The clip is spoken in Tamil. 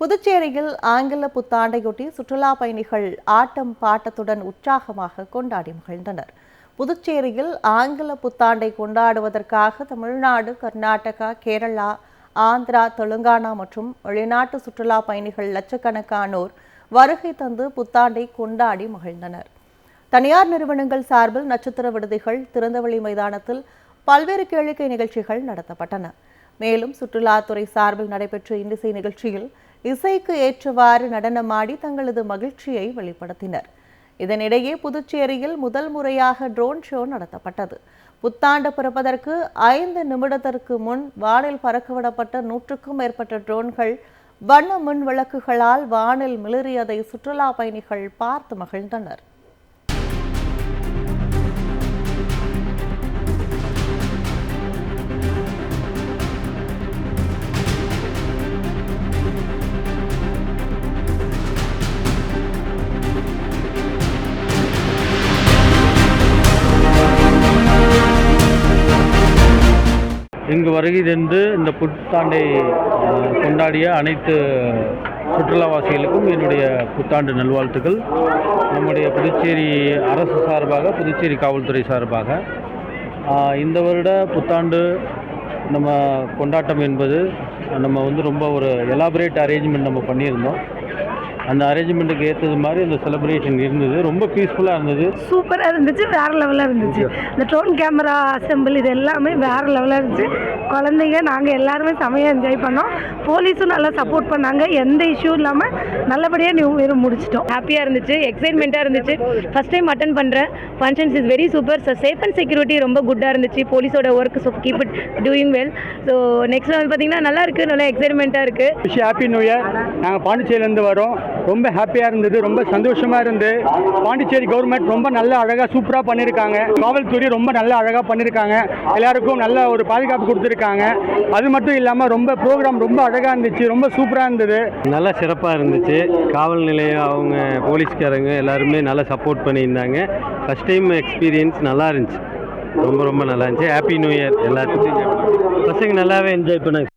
புதுச்சேரியில் ஆங்கில புத்தாண்டையொட்டி சுற்றுலா பயணிகள் ஆட்டம் பாட்டத்துடன் உற்சாகமாக கொண்டாடி மகிழ்ந்தனர். புதுச்சேரியில் ஆங்கில புத்தாண்டை கொண்டாடுவதற்காக தமிழ்நாடு கர்நாடகா கேரளா ஆந்திரா தெலுங்கானா மற்றும் வெளிநாட்டு சுற்றுலா பயணிகள் லட்சக்கணக்கானோர் வருகை தந்து புத்தாண்டை கொண்டாடி மகிழ்ந்தனர். தனியார் நிறுவனங்கள் சார்பில் நட்சத்திர விடுதிகள் திறந்தவெளி மைதானத்தில் பல்வேறு கேளிக்கை நிகழ்ச்சிகள் நடத்தப்பட்டன. மேலும் சுற்றுலாத்துறை சார்பில் நடைபெற்ற இன்னிசை நிகழ்ச்சியில் இசைக்கு ஏற்றவாறு நடனமாடி தங்களது மகிழ்ச்சியை வெளிப்படுத்தினர். இதனிடையே புதுச்சேரியில் முதல் முறையாக ட்ரோன் ஷோ நடத்தப்பட்டது. புத்தாண்டு பிறப்பதற்கு ஐந்து நிமிடத்திற்கு முன் வானில் பறக்கவிடப்பட்ட நூற்றுக்கும் மேற்பட்ட ட்ரோன்கள் வண்ண மின் விளக்குகளால் வானில் மிளறியதை சுற்றுலா பயணிகள் பார்த்து மகிழ்ந்தனர். இங்கு வருகை தந்து இந்த புத்தாண்டை கொண்டாடிய அனைத்து சுற்றுலாவாசிகளுக்கும் என்னுடைய புத்தாண்டு நல்வாழ்த்துக்கள். நம்முடைய புதுச்சேரி அரசு சார்பாக புதுச்சேரி காவல்துறை சார்பாக இந்த வருட புத்தாண்டு நம்ம கொண்டாட்டம் என்பது நம்ம வந்து ரொம்ப ஒரு எலாபரேட் அரேஞ்ச்மெண்ட் நம்ம பண்ணியிருந்தோம். அந்த அரேஞ்ச்மெண்ட்டுக்கு ஏற்றது மாதிரி அந்த செலிப்ரேஷன் இருந்தது. ரொம்ப பீஸ்ஃபுல்லாக இருந்தது. சூப்பராக இருந்துச்சு வேறு லெவலில் இருந்துச்சு. இந்த ட்ரோன் கேமரா அசெம்பிள் இது எல்லாமே வேறு லெவலில் இருந்துச்சு. குழந்தைங்க நாங்கள் எல்லாருமே செமையாக என்ஜாய் பண்ணோம். போலீஸும் நல்லா சப்போர்ட் பண்ணாங்க. எந்த இஷ்யூ இல்லாமல் நல்லபடியாக நியூ இயர் முடிச்சிட்டோம். ஹாப்பியாக இருந்துச்சு எக்ஸைட்மெண்ட்டாக இருந்துச்சு. ஃபஸ்ட் டைம் அட்டன் பண்ணுறேன் functions is very super so safe and security ரொம்ப குட்டாக இருந்துச்சு. போலீஸோட work so keep it doing well so next வந்து பார்த்தீங்கன்னா நல்லா இருக்குது நல்லா எக்ஸைட்மெண்ட்டாக இருக்குது ஹாப்பி நியூ இயர் நாங்கள் பாண்டிச்சேரியிலேருந்து வரோம். ரொம்ப ஹாப்பியாக இருந்தது ரொம்ப சந்தோஷமாக இருந்து. பாண்டிச்சேரி கவர்மெண்ட் ரொம்ப நல்ல அழகாக சூப்பராக பண்ணியிருக்காங்க காவல்துறை ரொம்ப நல்ல அழகாக பண்ணியிருக்காங்க எல்லாருக்கும் நல்ல ஒரு பாதுகாப்பு கொடுத்துருக்காங்க. அது மட்டும் இல்லாமல் ரொம்ப ப்ரோக்ராம் ரொம்ப அழகாக இருந்துச்சு ரொம்ப சூப்பராக இருந்தது. நல்லா சிறப்பாக இருந்துச்சு. காவல் நிலையம் அவங்க போலீஸ்காரங்க எல்லாருமே நல்லா சப்போர்ட் பண்ணியிருந்தாங்க. ஃபஸ்ட் டைம் எக்ஸ்பீரியன்ஸ் நல்லா இருந்துச்சு. ரொம்ப ரொம்ப நல்லா இருந்துச்சு. ஹாப்பி நியூ இயர் எல்லாத்துக்கும். பசங்க நல்லாவே என்ஜாய் பண்ணாங்க.